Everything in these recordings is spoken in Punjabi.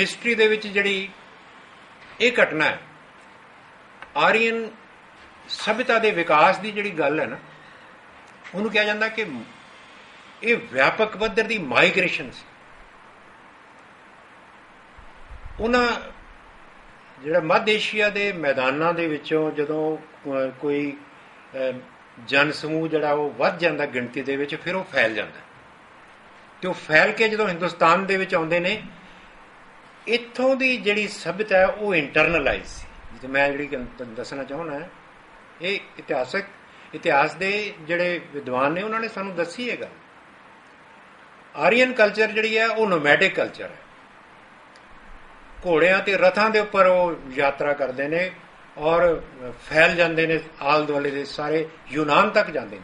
ਹਿਸਟਰੀ ਦੇ ਵਿੱਚ ਜਿਹੜੀ ਇਹ ਘਟਨਾ ਹੈ, ਆਰੀਅਨ ਸਭਿਤਾ ਦੇ ਵਿਕਾਸ ਦੀ ਜਿਹੜੀ ਗੱਲ ਹੈ ਨਾ, ਉਹਨੂੰ ਕਿਹਾ ਜਾਂਦਾ ਕਿ ਇਹ ਵਿਆਪਕ ਪੱਧਰ ਦੀ ਮਾਈਗ੍ਰੇਸ਼ਨ ਸੀ। ਉਹਨਾਂ ਜਿਹੜਾ ਮੱਧ ਏਸ਼ੀਆ ਦੇ ਮੈਦਾਨਾਂ ਦੇ ਵਿੱਚੋਂ ਜਦੋਂ ਕੋਈ ਜਨ ਸਮੂਹ ਜਿਹੜਾ ਉਹ ਵੱਧ ਜਾਂਦਾ ਗਿਣਤੀ ਦੇ ਵਿੱਚ, ਫਿਰ ਉਹ ਫੈਲ ਜਾਂਦਾ। ਤੇ ਉਹ ਫੈਲ ਕੇ ਜਦੋਂ ਹਿੰਦੁਸਤਾਨ ਦੇ ਵਿੱਚ ਆਉਂਦੇ ਨੇ ਇੱਥੋਂ ਦੀ ਜਿਹੜੀ ਸਭਿਅਤਾ ਹੈ, ਉਹ ਇੰਟਰਨਲਾਈਜ਼ ਸੀ। ਜਿਵੇਂ ਮੈਂ ਜਿਹੜੀ ਤੁਹਾਨੂੰ ਦੱਸਣਾ ਚਾਹੁੰਦਾ ਇਹ ਇਤਿਹਾਸਕ, ਇਤਿਹਾਸ ਦੇ ਜਿਹੜੇ ਵਿਦਵਾਨ ਨੇ, ਉਹਨਾਂ ਨੇ ਸਾਨੂੰ ਦੱਸੀ ਇਹ ਗੱਲ। ਆਰੀਅਨ ਕਲਚਰ ਜਿਹੜੀ ਹੈ, ਉਹ ਨੋਮੈਡਿਕ ਕਲਚਰ ਹੈ। ਘੋੜਿਆਂ ਤੇ ਰਥਾਂ ਦੇ ਉੱਪਰ ਉਹ ਯਾਤਰਾ ਕਰਦੇ ਨੇ ਔਰ ਫੈਲ ਜਾਂਦੇ ਨੇ, ਆਲ ਦੁਆਲੇ ਦੇ ਸਾਰੇ ਯੂਨਾਨ ਤੱਕ ਜਾਂਦੇ ਨੇ।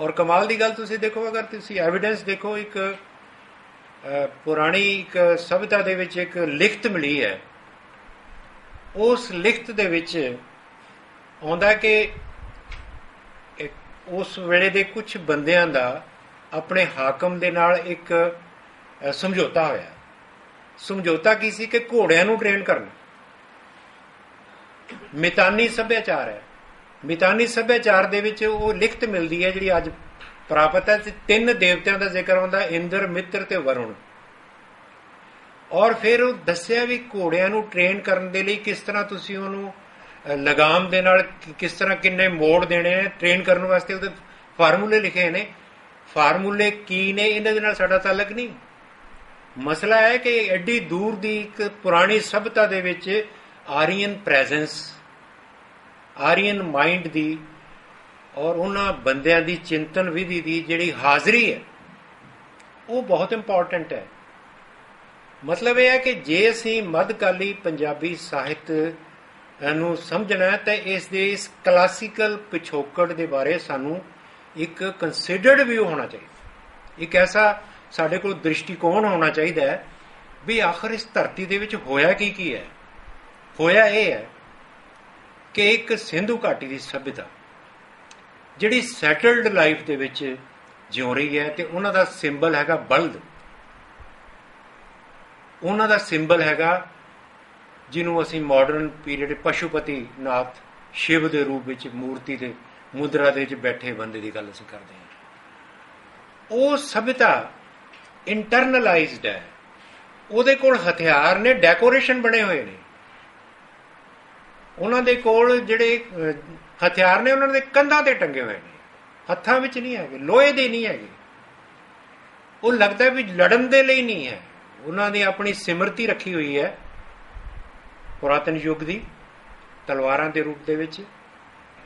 ਔਰ ਕਮਾਲ ਦੀ ਗੱਲ ਤੁਸੀਂ ਦੇਖੋ, ਅਗਰ ਤੁਸੀਂ ਐਵੀਡੈਂਸ ਦੇਖੋ, ਇੱਕ ਪੁਰਾਣੀ ਇੱਕ ਸਭਿਤਾ ਦੇ ਵਿੱਚ ਇੱਕ ਲਿਖਤ ਮਿਲੀ ਹੈ। ਉਸ ਲਿਖਤ ਦੇ ਵਿੱਚ ਆਉਂਦਾ ਕਿ ਉਸ ਵੇਲੇ ਦੇ ਕੁਝ ਬੰਦਿਆਂ ਦਾ ਆਪਣੇ ਹਾਕਮ ਦੇ ਨਾਲ ਇੱਕ ਸਮਝੌਤਾ ਹੋਇਆ। ਸਮਝੌਤਾ ਕੀ ਸੀ? ਕਿ ਘੋੜਿਆਂ ਨੂੰ ਟ੍ਰੇਨ ਕਰਨਾ। ਮਿਤਾਨੀ ਸੱਭਿਆਚਾਰ ਹੈ। ਮਿਤਾਨੀ ਸੱਭਿਆਚਾਰ ਦੇ ਵਿੱਚ ਉਹ ਲਿਖਤ ਮਿਲਦੀ ਹੈ ਜਿਹੜੀ ਅੱਜ ਪ੍ਰਾਪਤ ਹੈ ਤੇ ਤਿੰਨ ਦੇਵਤਿਆਂ ਦਾ ਜ਼ਿਕਰ ਆਉਂਦਾ ਇੰਦਰ, ਮਿੱਤਰ ਤੇ ਵਰੁਣ। ਔਰ ਫਿਰ ਉਹ ਦੱਸਿਆ ਵੀ ਘੋੜਿਆਂ ਨੂੰ ਟ੍ਰੇਨ ਕਰਨ ਦੇ ਲਈ ਕਿਸ ਤਰ੍ਹਾਂ ਤੁਸੀਂ ਉਹਨੂੰ ਲਗਾਮ ਦੇ ਨਾਲ ਕਿਸ ਤਰ੍ਹਾਂ ਕਿੰਨੇ ਮੋੜ ਦੇਣੇ ਨੇ ਟ੍ਰੇਨ ਕਰਨ ਵਾਸਤੇ ਉਹਦੇ ਫਾਰਮੂਲੇ ਲਿਖੇ ਨੇ। ਫਾਰਮੂਲੇ ਕੀ ਨੇ, ਇਹਨਾਂ ਦੇ ਨਾਲ ਸਾਡਾ ਤਾਲਕ ਨਹੀਂ। ਮਸਲਾ ਹੈ ਕਿ ਐਡੀ ਦੂਰ ਦੀ ਇੱਕ ਪੁਰਾਣੀ ਸਭਤਾ ਦੇ ਵਿੱਚ ਆਰੀਅਨ ਪ੍ਰੈਜ਼ੈਂਸ ਆਰੀਅਨ ਮਾਈਂਡ ਦੀ ਔਰ ਉਹਨਾਂ ਬੰਦਿਆਂ ਦੀ ਚਿੰਤਨ ਵਿਧੀ ਦੀ ਜਿਹੜੀ ਹਾਜ਼ਰੀ ਹੈ, ਉਹ ਬਹੁਤ ਇੰਪੋਰਟੈਂਟ ਹੈ। ਮਤਲਬ ਇਹ ਹੈ ਕਿ ਜੇ ਅਸੀਂ ਮੱਧਕਾਲੀ ਪੰਜਾਬੀ ਸਾਹਿਤ ਨੂੰ ਸਮਝਣਾ ਹੈ, ਤਾਂ ਇਸ ਦੇ ਇਸ ਕਲਾਸੀਕਲ ਪਿਛੋਕੜ ਦੇ ਬਾਰੇ ਸਾਨੂੰ ਇੱਕ ਕੰਸੀਡਰਡ ਵਿਊ ਹੋਣਾ ਚਾਹੀਦਾ ਇੱਕ ਐਸਾ ਸਾਡੇ ਕੋਲ ਦ੍ਰਿਸ਼ਟੀਕੋਣ ਹੋਣਾ ਚਾਹੀਦਾ ਹੈ ਵੀ ਆਖਰ ਇਸ ਧਰਤੀ ਦੇ ਵਿੱਚ ਹੋਇਆ ਕੀ ਕੀ ਹੈ। ਹੋਇਆ ਇਹ ਹੈ ਕਿ ਇੱਕ ਸਿੰਧੂ ਘਾਟੀ ਦੀ ਸਭਿਅਤਾ ਜਿਹੜੀ ਸੈਟਲਡ ਲਾਈਫ ਦੇ ਵਿੱਚ ਜਿਉ ਰਹੀ ਹੈ ਤੇ ਉਹਨਾਂ ਦਾ ਸਿੰਬਲ ਹੈਗਾ ਬਲਦ। ਉਹਨਾਂ ਦਾ ਸਿੰਬਲ ਹੈਗਾ ਜਿਹਨੂੰ ਅਸੀਂ ਮਾਡਰਨ ਪੀਰੀਅਡ ਪਸ਼ੂਪਤੀ ਨਾਥ ਸ਼ਿਵ ਦੇ ਰੂਪ ਵਿੱਚ, ਮੂਰਤੀ ਦੇ, ਮੁਦਰਾ ਦੇ ਵਿੱਚ ਬੈਠੇ ਬੰਦੇ ਦੀ ਗੱਲ ਅਸੀਂ ਕਰਦੇ ਹਾਂ। ਉਹ ਸਭਿਤਾ ਇੰਟਰਨਲਾਈਜ਼ਡ ਹੈ। ਉਹਦੇ ਕੋਲ ਹਥਿਆਰ ਨੇ ਡੈਕੋਰੇਸ਼ਨ ਬਣੇ ਹੋਏ ਨੇ। ਉਹਨਾਂ ਦੇ ਕੋਲ ਜਿਹੜੇ ਹਥਿਆਰ ਨੇ ਉਹਨਾਂ ਦੇ ਕੰਧਾਂ ਤੇ ਟੰਗੇ ਹੋਏ ਨੇ। ਹੱਥਾਂ ਵਿੱਚ ਨਹੀਂ ਹੈਗੇ, ਲੋਹੇ ਦੇ ਨਹੀਂ ਹੈਗੇ। ਉਹ ਲੱਗਦਾ ਵੀ ਲੜਨ ਦੇ ਲਈ ਨਹੀਂ ਹੈ। ਉਹਨਾਂ ਨੇ ਆਪਣੀ ਸਿਮਰਤੀ ਰੱਖੀ ਹੋਈ ਹੈ ਪੁਰਾਤਨ ਯੁੱਗ ਦੀ, ਤਲਵਾਰਾਂ ਦੇ ਰੂਪ ਦੇ ਵਿੱਚ।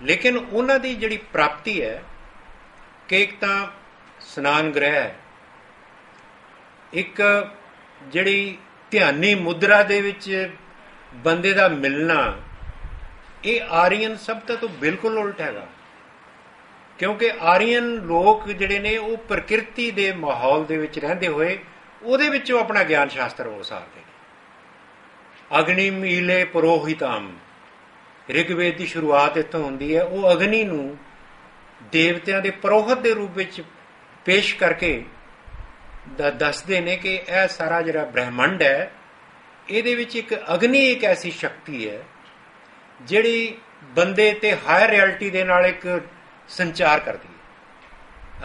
ਲੇਕਿਨ ਉਹਨਾਂ ਦੀ ਜਿਹੜੀ ਪ੍ਰਾਪਤੀ ਹੈ, ਕਿ ਇੱਕ ਤਾਂ ਸਨਾਨ ਗ੍ਰਹਿ ਹੈ, ਇੱਕ ਜਿਹੜੀ ਧਿਆਨੀ ਮੁਦਰਾ ਦੇ ਵਿੱਚ ਬੰਦੇ ਦਾ ਮਿਲਣਾ ਇਹ ਆਰੀਅਨ ਸਭਤਾ ਤੋਂ ਬਿਲਕੁਲ ਉਲਟ ਹੈਗਾ। ਕਿਉਂਕਿ ਆਰੀਅਨ ਲੋਕ ਜਿਹੜੇ ਨੇ, ਉਹ ਪ੍ਰਕਿਰਤੀ ਦੇ ਮਾਹੌਲ ਦੇ ਵਿੱਚ ਰਹਿੰਦੇ ਹੋਏ, ਉਹਦੇ ਵਿੱਚੋਂ ਆਪਣਾ ਗਿਆਨ ਸ਼ਾਸਤਰ ਉਸਾਰਦੇ ਨੇ। ਅਗਨੀ ਮੀਲੇ ਪੁਰੋਹਿਤਾਮ। ਰਿਗਵੇਦ ਦੀ ਸ਼ੁਰੂਆਤ ਇੱਥੋਂ ਹੁੰਦੀ ਹੈ। ਉਹ ਅਗਨੀ ਨੂੰ ਦੇਵਤਿਆਂ ਦੇ ਪੁਰੋਹਿਤ ਦੇ ਰੂਪ ਵਿੱਚ ਪੇਸ਼ ਕਰਕੇ ਦੱਸਦੇ ਨੇ ਕਿ ਇਹ ਸਾਰਾ ਜਿਹੜਾ ਬ੍ਰਹਿਮੰਡ ਹੈ, ਇਹਦੇ ਵਿੱਚ ਇੱਕ ਅਗਨੀ ਇੱਕ ਐਸੀ ਸ਼ਕਤੀ ਹੈ ਜਿਹੜੀ ਬੰਦੇ ਤੇ ਹਾਇਰ ਰਿਐਲਿਟੀ ਦੇ ਨਾਲ ਇੱਕ ਸੰਚਾਰ ਕਰਦੀ ਹੈ।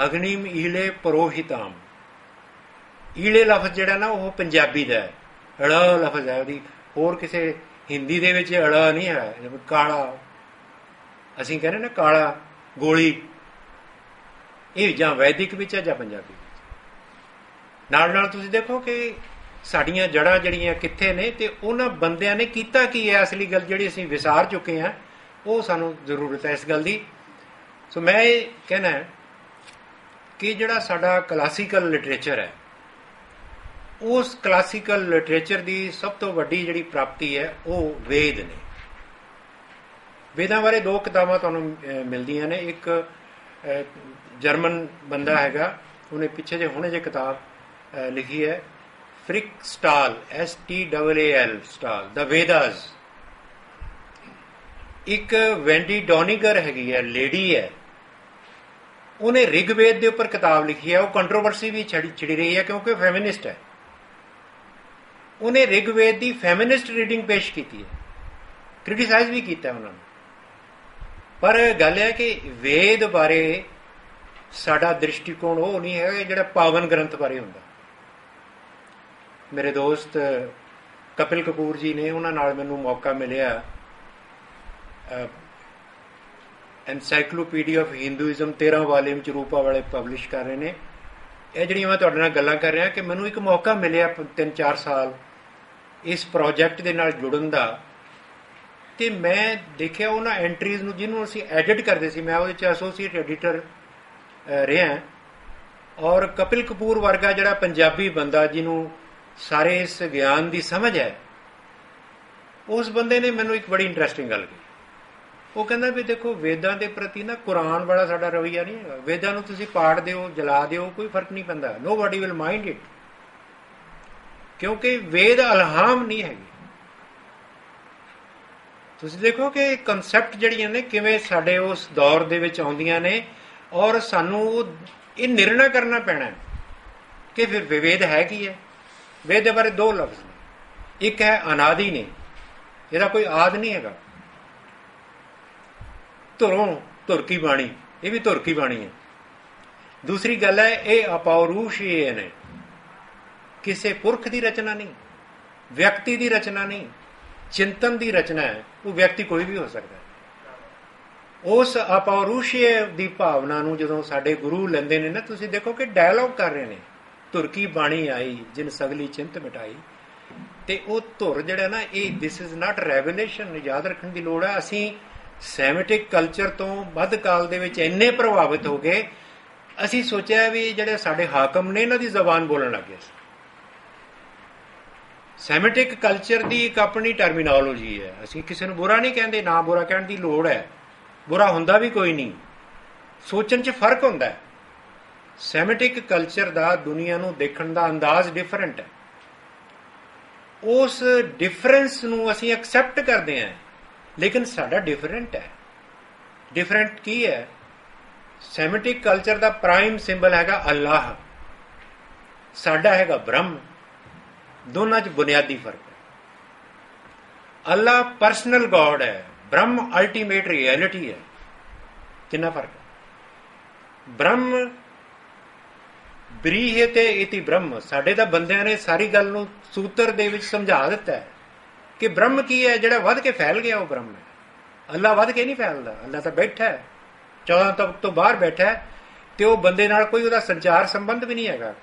ਅਗਨੀਮ ਈਲੇ ਪਰੋਹਿਤਾਮ। ਈਲੇ ਲਫ਼ਜ਼ ਜਿਹੜਾ ਨਾ, ਉਹ ਪੰਜਾਬੀ ਦਾ ਹੈ। ੜ ਲਫ਼ਜ਼ ਹੈ ਉਹਦੀ। ਹੋਰ ਕਿਸੇ ਹਿੰਦੀ ਦੇ ਵਿੱਚ ੜ ਨਹੀਂ ਹੈ ਜਿਵੇਂ ਕਾਲਾ। ਅਸੀਂ ਕਹਿੰਦੇ ਨਾ ਕਾਲਾ ਗੋਲੀ। ਇਹ ਜਾਂ ਵੈਦਿਕ ਵਿੱਚ ਹੈ ਜਾਂ ਪੰਜਾਬੀ ਵਿੱਚ। ਨਾਲ ਨਾਲ ਤੁਸੀਂ ਦੇਖੋ ਕਿ ਸਾਡੀਆਂ ਜੜਾਂ ਜਿਹੜੀਆਂ ਕਿੱਥੇ ਨੇ ਤੇ ਉਹਨਾਂ ਬੰਦਿਆਂ ਨੇ ਕੀਤਾ ਕੀ ਹੈ? ਅਸਲੀ ਗੱਲ ਜਿਹੜੀ ਅਸੀਂ ਵਿਸਾਰ ਚੁੱਕੇ ਹਾਂ, ਉਹ ਸਾਨੂੰ ਜ਼ਰੂਰਤ ਹੈ ਇਸ ਗੱਲ ਦੀ। ਸੋ ਮੈਂ ਇਹ ਕਹਿਣਾ ਹੈ ਕਿ ਜਿਹੜਾ ਸਾਡਾ ਕਲਾਸੀਕਲ ਲਿਟਰੇਚਰ ਹੈ, ਉਸ ਕਲਾਸੀਕਲ ਲਿਟਰੇਚਰ ਦੀ ਸਭ ਤੋਂ ਵੱਡੀ ਜਿਹੜੀ ਪ੍ਰਾਪਤੀ ਹੈ, ਉਹ ਵੇਦ ਨੇ। ਵੇਦਾਂ ਬਾਰੇ ਦੋ ਕਿਤਾਬਾਂ ਤੁਹਾਨੂੰ ਮਿਲਦੀਆਂ ਨੇ। ਇੱਕ ਜਰਮਨ ਬੰਦਾ ਹੈਗਾ, ਉਹਨੇ ਪਿੱਛੇ ਜੇ ਹੁਣੇ ਜੇ ਕਿਤਾਬ ਲਿਖੀ ਹੈ Frits Staal S T A L Staal ਦਾ ਵੇਦਾਸ ਇੱਕ ਵੈਂਡੀ ਡੋਨਿਗਰ ਹੈਗੀ ਹੈ, ਲੇਡੀ ਹੈ। ਉਹਨੇ ਰਿਗਵੇਦ ਦੇ ਉੱਪਰ ਕਿਤਾਬ ਲਿਖੀ ਹੈ। ਉਹ ਕੰਟਰੋਵਰਸੀ ਵੀ ਛੜੀ, ਛਿੜੀ ਰਹੀ ਹੈ ਕਿਉਂਕਿ ਫੈਮਿਨਿਸਟ ਹੈ। ਉਹਨੇ ਰਿਗਵੇਦ ਦੀ ਫੈਮਿਨਿਸਟ ਰੀਡਿੰਗ ਪੇਸ਼ ਕੀਤੀ ਹੈ। ਕ੍ਰਿਟਿਸਾਈਜ਼ ਵੀ ਕੀਤਾ ਉਹਨਾਂ ਨੂੰ। ਪਰ ਗੱਲ ਇਹ ਹੈ ਕਿ ਵੇਦ ਬਾਰੇ ਸਾਡਾ ਦ੍ਰਿਸ਼ਟੀਕੋਣ ਉਹ ਨਹੀਂ ਹੈ ਜਿਹੜਾ ਪਾਵਨ ਗ੍ਰੰਥ ਬਾਰੇ ਹੁੰਦਾ। ਮੇਰੇ ਦੋਸਤ ਕਪਿਲ ਕਪੂਰ ਜੀ ਨੇ ਉਹਨਾਂ ਨਾਲ ਮੈਨੂੰ ਮੌਕਾ ਮਿਲਿਆ ਐਨਸਾਈਕਲੋਪੀਡੀਆ ਆਫ ਹਿੰਦੂਇਜ਼ਮ 13 ਵਾਲੀਅਮ ਚ ਰੂਪਾ ਵਾਲੇ ਪਬਲਿਸ਼ ਕਰ ਰਹੇ ਨੇ। ਇਹ ਜਿਹੜੀਆਂ ਮੈਂ ਤੁਹਾਡੇ ਨਾਲ ਗੱਲਾਂ ਕਰ ਰਿਹਾ ਕਿ ਮੈਨੂੰ ਇੱਕ ਮੌਕਾ ਮਿਲਿਆ 3-4 ਸਾਲ ਇਸ ਪ੍ਰੋਜੈਕਟ ਦੇ ਨਾਲ ਜੁੜਨ ਦਾ। ਤੇ ਮੈਂ ਦੇਖਿਆ ਉਹਨਾਂ ਐਂਟਰੀਜ਼ ਨੂੰ ਜਿਹਨੂੰ ਅਸੀਂ ਐਡਿਟ ਕਰਦੇ ਸੀ, ਮੈਂ ਉਹਦੇ ਚ ਐਸੋਸੀਏਟ ਐਡੀਟਰ ਰਿਹਾ। ਔਰ ਕਪਿਲ ਕਪੂਰ ਵਰਗਾ ਜਿਹੜਾ ਪੰਜਾਬੀ ਬੰਦਾ ਜਿਹਨੂੰ ਸਾਰੇ ਇਸ ਗਿਆਨ ਦੀ ਸਮਝ ਹੈ। ਉਸ ਬੰਦੇ ਨੇ ਮੈਨੂੰ ਇੱਕ ਬੜੀ ਇੰਟਰਸਟਿੰਗ ਗੱਲ ਕਹੀ। ਉਹ ਕਹਿੰਦਾ ਵੀ ਦੇਖੋ, ਵੇਦਾਂ ਦੇ ਪ੍ਰਤੀ ਨਾ ਕੁਰਾਨ ਵਾਲਾ ਸਾਡਾ ਰਵਈਆ ਨਹੀਂ ਹੈਗਾ। ਵੇਦਾਂ ਨੂੰ ਤੁਸੀਂ ਪਾੜ ਦਿਓ, ਜਲਾ ਦਿਓ, ਕੋਈ ਫ਼ਰਕ ਨਹੀਂ ਪੈਂਦਾ। ਨੋਬਡੀ ਵਿਲ ਮਾਈਂਡ ਇਟ ਕਿਉਂਕਿ ਵੇਦ ਅਲਹਾਮ ਨਹੀਂ ਹੈਗੇ। ਤੁਸੀਂ ਦੇਖੋ ਕਿ ਕਨਸੈਪਟ ਜਿਹੜੀਆਂ ਨੇ, ਕਿਵੇਂ ਸਾਡੇ ਉਸ ਦੌਰ ਦੇ ਵਿੱਚ ਆਉਂਦੀਆਂ ਨੇ ਔਰ ਸਾਨੂੰ ਇਹ ਨਿਰਣਾ ਕਰਨਾ ਪੈਣਾ ਕਿ ਫਿਰ ਵਿਵੇਦ ਹੈ ਕੀ ਹੈ? ਵੇਦ ਦੇ ਬਾਰੇ ਦੋ ਲਫ਼ਜ਼ ਨੇ ਇੱਕ ਹੈ ਅਨਾਦੀ ਨੇ ਇਹਦਾ ਕੋਈ ਆਦ ਨਹੀਂ ਹੈਗਾ ਧੁਰੋਂ ਧੁਰ ਕੀ ਬਾਣੀ ਇਹ ਵੀ ਧੁਰ ਕੀ ਬਾਣੀ ਹੈ ਦੂਸਰੀ ਗੱਲ ਹੈ ਇਹ ਅਪੌਰੂਸ਼ ਇਹ ਨੇ ਕਿਸੇ ਪੁਰਖ ਦੀ ਰਚਨਾ ਨਹੀਂ ਵਿਅਕਤੀ ਦੀ ਰਚਨਾ ਨਹੀਂ ਚਿੰਤਨ ਦੀ ਰਚਨਾ ਹੈ ਉਹ ਵਿਅਕਤੀ ਕੋਈ ਵੀ ਹੋ ਸਕਦਾ ਹੈ ਉਸ ਅਪੌਰੂਸ਼ੇ ਦੀ ਭਾਵਨਾ ਨੂੰ ਜਦੋਂ ਸਾਡੇ ਗੁਰੂ ਲੈਂਦੇ ਨੇ ਨਾ ਤੁਸੀਂ ਦੇਖੋ ਕਿ ਡਾਇਲੌਗ ਕਰ ਰਹੇ ਨੇ ਧੁਰ ਕੀ ਬਾਣੀ ਆਈ, ਜਿਨ ਸਗਲੀ ਚਿੰਤ ਮਿਟਾਈ। ਤੇ ਉਹ ਧੁਰ ਜਿਹੜਾ ਨਾ, ਇਹ ਥਿਸ ਇਜ਼ ਨਾਟ ਰੈਵਲੇਸ਼ਨ ਯਾਦ ਰੱਖਣ ਦੀ ਲੋੜ ਹੈ ਅਸੀਂ ਸੈਮਿਟਿਕ ਕਲਚਰ ਤੋਂ ਵੱਧ ਕਾਲ ਦੇ ਵਿੱਚ ਇੰਨੇ ਪ੍ਰਭਾਵਿਤ ਹੋ ਗਏ, ਅਸੀਂ ਸੋਚਿਆ ਵੀ ਜਿਹੜੇ ਸਾਡੇ ਹਾਕਮ ਨੇ, ਇਹਨਾਂ ਦੀ ਜ਼ਬਾਨ ਬੋਲਣ ਲੱਗੇ ਸੀ। ਸੈਮਿਟਿਕ ਕਲਚਰ ਦੀ ਇੱਕ ਆਪਣੀ ਟਰਮੀਨੋਲੋਜੀ ਹੈ। ਅਸੀਂ ਕਿਸੇ ਨੂੰ ਬੁਰਾ ਨਹੀਂ ਕਹਿੰਦੇ, ਨਾ ਬੁਰਾ ਕਹਿਣ ਦੀ ਲੋੜ ਹੈ। ਬੁਰਾ ਹੁੰਦਾ ਵੀ ਕੋਈ ਨਹੀਂ। ਸੋਚਣ 'ਚ ਫ਼ਰਕ ਹੁੰਦਾ ਹੈ। ਸੈਮਿਟਿਕ ਕਲਚਰ ਦਾ ਦੁਨੀਆ ਨੂੰ ਦੇਖਣ ਦਾ ਅੰਦਾਜ਼ ਡਿਫਰੈਂਟ ਹੈ। ਉਸ ਡਿਫਰੈਂਸ ਨੂੰ ਅਸੀਂ ਐਕਸੈਪਟ ਕਰਦੇ ਹਾਂ, ਲੇਕਿਨ ਸਾਡਾ ਡਿਫਰੈਂਟ ਹੈ। ਡਿਫਰੈਂਟ ਕੀ ਹੈ? ਸੈਮਿਟਿਕ ਕਲਚਰ ਦਾ ਪ੍ਰਾਈਮ ਸਿੰਬਲ ਹੈਗਾ ਅੱਲਾਹ। ਸਾਡਾ ਹੈਗਾ ਬ੍ਰਹਮ। ਦੋਨਾਂ 'ਚ ਬੁਨਿਆਦੀ ਫ਼ਰਕ ਹੈ। ਅੱਲਾਹ ਪਰਸਨਲ ਗੋਡ ਹੈ। ਬ੍ਰਹਮ ਅਲਟੀਮੇਟ ਰਿਐਲਿਟੀ ਹੈ। ਕਿੰਨਾ ਫ਼ਰਕ ਹੈ? ਬ੍ਰਹਮ ਬ੍ਰੀਹ ਤੇ ਇਤੀ ਬ੍ਰਹਮ। ਸਾਡੇ ਤਾਂ ਬੰਦਿਆਂ ਨੇ ਸਾਰੀ ਗੱਲ ਨੂੰ ਸੂਤਰ ਦੇ ਵਿੱਚ ਸਮਝਾ ਦਿੱਤਾ ਹੈ ਕਿ ਬ੍ਰਹਮ ਕੀ ਹੈ, ਜਿਹੜਾ ਵੱਧ ਕੇ ਫੈਲ ਗਿਆ ਉਹ ਬ੍ਰਹਮ ਹੈ। ਅੱਲਾ ਵੱਧ ਕੇ ਨਹੀਂ ਫੈਲਦਾ, ਅੱਲਾ ਤਾਂ ਬੈਠਾ ਹੈ। 14 ਤੱਕ ਤੋਂ ਬਾਹਰ ਬੈਠਾ ਹੈ ਤੇ ਉਹ ਬੰਦੇ ਨਾਲ ਕੋਈ ਉਹਦਾ ਸੰਚਾਰ ਸੰਬੰਧ ਵੀ ਨਹੀਂ ਹੈਗਾ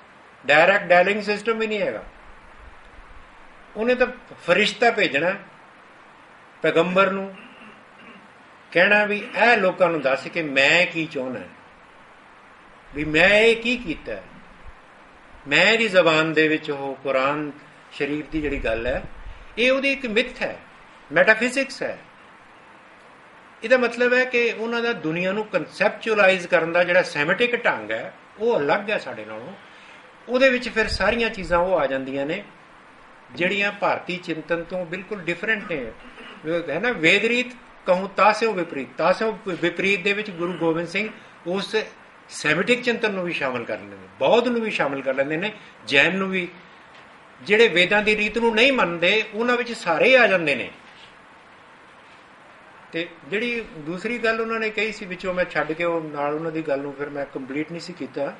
ਡਾਇਰੈਕਟ ਡਾਇਲਿੰਗ ਸਿਸਟਮ ਵੀ ਨਹੀਂ ਹੈਗਾ। ਉਹਨੇ ਤਾਂ ਫਰਿਸ਼ਤਾ ਭੇਜਣਾ ਪੈਗੰਬਰ ਨੂੰ, ਕਹਿਣਾ ਵੀ ਇਹ ਲੋਕਾਂ ਨੂੰ ਦੱਸ ਕਿ ਮੈਂ ਕੀ ਚਾਹੁੰਦਾ ਵੀ ਮੈਂ ਇਹ ਕੀ ਕੀਤਾ ਮੈਂ ਦੀ ਜ਼ਬਾਨ ਦੇ ਵਿੱਚ ਉਹ ਕੁਰਾਨ ਸ਼ਰੀਫ ਦੀ ਜਿਹੜੀ ਗੱਲ ਹੈ, ਇਹ ਉਹਦੀ ਇੱਕ ਮਿਥ ਹੈ ਮੈਟਾਫਿਜ਼ਿਕਸ ਹੈ। ਇਹਦਾ ਮਤਲਬ ਹੈ ਕਿ ਉਹਨਾਂ ਦਾ ਦੁਨੀਆ ਨੂੰ ਕਨਸੈਪਚੁਅਲਾਈਜ਼ ਕਰਨ ਦਾ ਜਿਹੜਾ ਸੈਮੈਟਿਕ ਢੰਗ ਹੈ, ਉਹ ਅਲੱਗ ਹੈ ਸਾਡੇ ਨਾਲੋਂ। ਉਹਦੇ ਵਿੱਚ ਫਿਰ ਸਾਰੀਆਂ ਚੀਜ਼ਾਂ ਉਹ ਆ ਜਾਂਦੀਆਂ ਨੇ, ਜਿਹੜੀਆਂ ਭਾਰਤੀ ਚਿੰਤਨ ਤੋਂ ਬਿਲਕੁਲ ਡਿਫਰੈਂਟ ਨੇ। ਹੈ ਨਾ ਵੇਦਰੀਤ ਕਹੂੰ ਤਾਸਿਓ ਵਿਪਰੀਤ ਤਾਸਿਓ ਵਿਪਰੀਤ ਦੇ ਵਿੱਚ ਗੁਰੂ ਗੋਬਿੰਦ ਸਿੰਘ ਉਸ ਸੈਮਿਟਿਕ ਚਿੰਤਨ ਨੂੰ ਵੀ ਸ਼ਾਮਲ ਕਰ ਲੈਂਦੇ ਨੇ, ਬੌਧ ਨੂੰ ਵੀ ਸ਼ਾਮਲ ਕਰ ਲੈਂਦੇ ਨੇ, ਜੈਨ ਨੂੰ ਵੀ। ਜਿਹੜੇ ਵੇਦਾਂ ਦੀ ਰੀਤ ਨੂੰ ਨਹੀਂ ਮੰਨਦੇ, ਉਹਨਾਂ ਵਿੱਚ ਸਾਰੇ ਆ ਜਾਂਦੇ ਨੇ। ਤੇ ਜਿਹੜੀ ਦੂਸਰੀ ਗੱਲ ਉਹਨਾਂ ਨੇ ਕਹੀ ਸੀ, ਵਿੱਚੋਂ ਮੈਂ ਛੱਡ ਕੇ ਉਹ ਨਾਲ ਉਹਨਾਂ ਦੀ ਗੱਲ ਨੂੰ ਫਿਰ ਮੈਂ ਕੰਪਲੀਟ ਨਹੀਂ ਸੀ ਕੀਤਾ,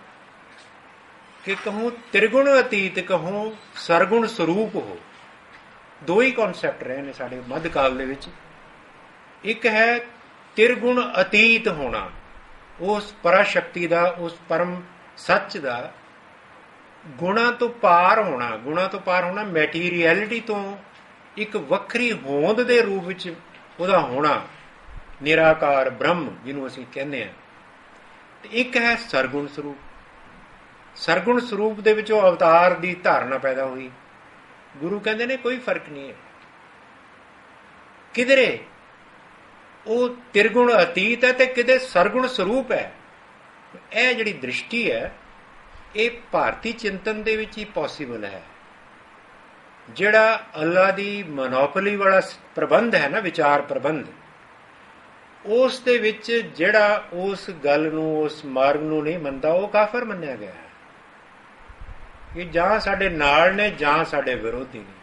ਕਿ ਕਹੂੰ ਤ੍ਰਿਗੁਣ ਅਤੀਤ, ਕਹੂੰ ਸਰਗੁਣ ਸਰੂਪ ਹੋ। ਦੋ ਹੀ ਕਨਸੈਪਟ ਰਹੇ ਨੇ ਸਾਡੇ ਮੱਧ ਕਾਲ ਦੇ ਵਿੱਚ। ਇੱਕ ਹੈ ਤ੍ਰਿਗੁਣ ਅਤੀਤ ਹੋਣਾ। ਉਸ ਪਰਾਸ਼ਕਤੀ ਦਾ, ਉਸ ਪਰਮ ਸੱਚ ਦਾ ਗੁਣਾ ਤੋਂ ਪਾਰ ਹੋਣਾ, ਗੁਣਾ ਤੋਂ ਪਾਰ ਹੋਣਾ ਮੈਟੀਰੀਅਲਿਟੀ ਤੋਂ ਇੱਕ ਵੱਖਰੀ ਹੋਂਦ ਦੇ ਰੂਪ ਵਿੱਚ ਉਹਦਾ ਹੋਣਾ, ਨਿਰਾਕਾਰ ਬ੍ਰਹਮ ਜਿਹਨੂੰ ਅਸੀਂ ਕਹਿੰਦੇ ਆ ਤੇ ਇੱਕ ਹੈ ਸਰਗੁਣ ਸਰੂਪ। ਸਰਗੁਣ ਸਰੂਪ ਦੇ ਵਿੱਚੋਂ ਅਵਤਾਰ ਦੀ ਧਾਰਨਾ ਪੈਦਾ ਹੋਈ। ਗੁਰੂ ਕਹਿੰਦੇ ਨੇ, ਕੋਈ ਫ਼ਰਕ ਨਹੀਂ ਹੈ। ਕਿਧਰੇ ਉਹ ਤਿਰਗੁਣ ਅਤੀਤ ਹੈ ਤੇ ਕਿਤੇ ਸਰਗੁਣ ਸਰੂਪ ਹੈ। ਇਹ ਜਿਹੜੀ ਦ੍ਰਿਸ਼ਟੀ ਹੈ, ਇਹ ਭਾਰਤੀ ਚਿੰਤਨ ਦੇ ਵਿੱਚ ਹੀ ਪੋਸੀਬਲ ਹੈ। ਜਿਹੜਾ ਅੱਲਾ ਦੀ ਮੋਨੋਪੋਲੀ ਵਾਲਾ ਪ੍ਰਬੰਧ ਹੈ ਨਾ, ਵਿਚਾਰ ਪ੍ਰਬੰਧ, ਉਸ ਦੇ ਵਿੱਚ ਜਿਹੜਾ ਉਸ ਗੱਲ ਨੂੰ, ਉਸ ਮਾਰਗ ਨੂੰ ਨਹੀਂ ਮੰਨਦਾ, ਉਹ ਕਾਫਰ ਮੰਨਿਆ ਗਿਆ ਹੈ। ਕਿ ਜਾਂ ਸਾਡੇ ਨਾਲ ਨੇ, ਜਾਂ ਸਾਡੇ ਵਿਰੋਧੀ ਨੇ।